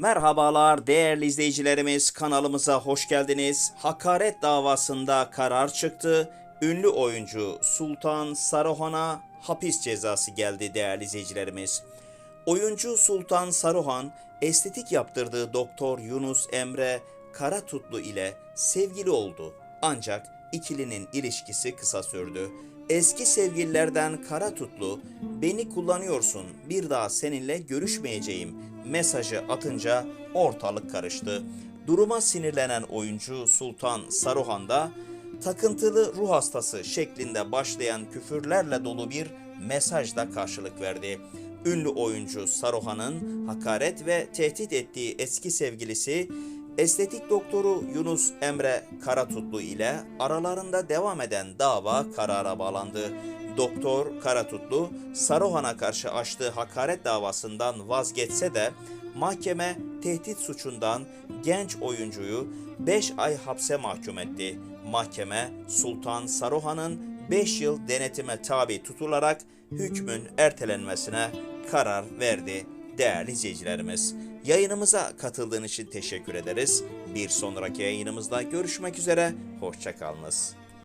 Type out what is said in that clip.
Merhabalar değerli izleyicilerimiz kanalımıza hoş geldiniz. Hakaret davasında karar çıktı. Ünlü oyuncu Sultan Saruhan'a hapis cezası geldi değerli izleyicilerimiz. Oyuncu Sultan Saruhan estetik yaptırdığı doktor Yunus Emre Karatutlu ile sevgili oldu. Ancak ikilinin ilişkisi kısa sürdü. Eski sevgililerden Karatutlu beni kullanıyorsun bir daha seninle görüşmeyeceğim mesajı atınca ortalık karıştı. Duruma sinirlenen oyuncu Sultan Saruhan da takıntılı ruh hastası şeklinde başlayan küfürlerle dolu bir mesajla karşılık verdi. Ünlü oyuncu Saruhan'ın hakaret ve tehdit ettiği eski sevgilisi estetik doktoru Yunus Emre Karatutlu ile aralarında devam eden dava karara bağlandı. Doktor Karatutlu Saruhan'a karşı açtığı hakaret davasından vazgeçse de mahkeme tehdit suçundan genç oyuncuyu 5 ay hapse mahkum etti. Mahkeme Sultan Saruhan'ın 5 yıl denetime tabi tutularak hükmün ertelenmesine karar verdi değerli izleyicilerimiz. Yayınımıza katıldığın için teşekkür ederiz. Bir sonraki yayınımızda görüşmek üzere, hoşçakalınız.